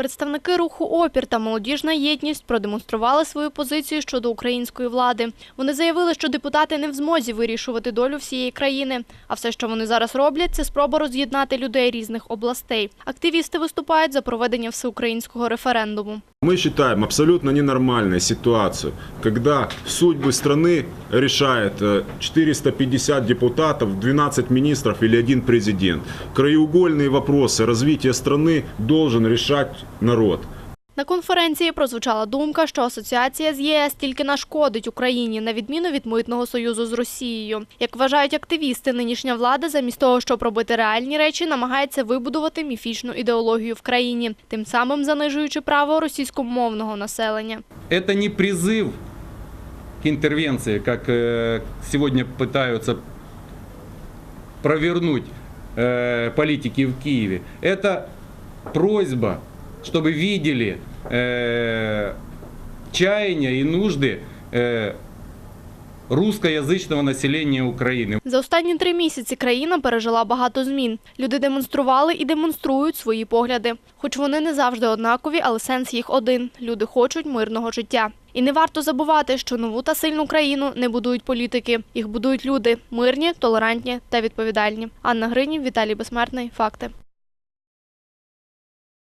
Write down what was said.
Представники руху опір та молодіжна єдність продемонстрували свою позицію щодо української влади. Вони заявили, що депутати не в змозі вирішувати долю всієї країни. А все, що вони зараз роблять, це спроба роз'єднати людей різних областей. Активісти виступають за проведення всеукраїнського референдуму. Мы считаем абсолютно ненормальной ситуацию, когда судьбы страны решает э, 450 депутатов, 12 министров или один президент. Краеугольные вопросы развития страны должен решать народ. На конференції прозвучала думка, що асоціація з ЄС тільки нашкодить Україні, на відміну від митного союзу з Росією. Як вважають активісти, нинішня влада замість того, щоб робити реальні речі, намагається вибудувати міфічну ідеологію в країні, тим самим занижуючи право російськомовного населення. Это не призыв к интервенции, как э, сегодня пытаются провернуть э, политики в Киеве. Это просьба, чтобы видели э, чаяния и нужды э, русскоязычного населения Украины. За останні три місяці країна пережила багато змін. Люди демонстрували і демонструють свої погляди. Хоч вони не завжди однакові, але сенс їх один – люди хочуть мирного життя. І не варто забувати, що нову та сильну країну не будують політики. Їх будують люди – мирні, толерантні та відповідальні. Анна Гринів, Віталій Безсмертний. Факти.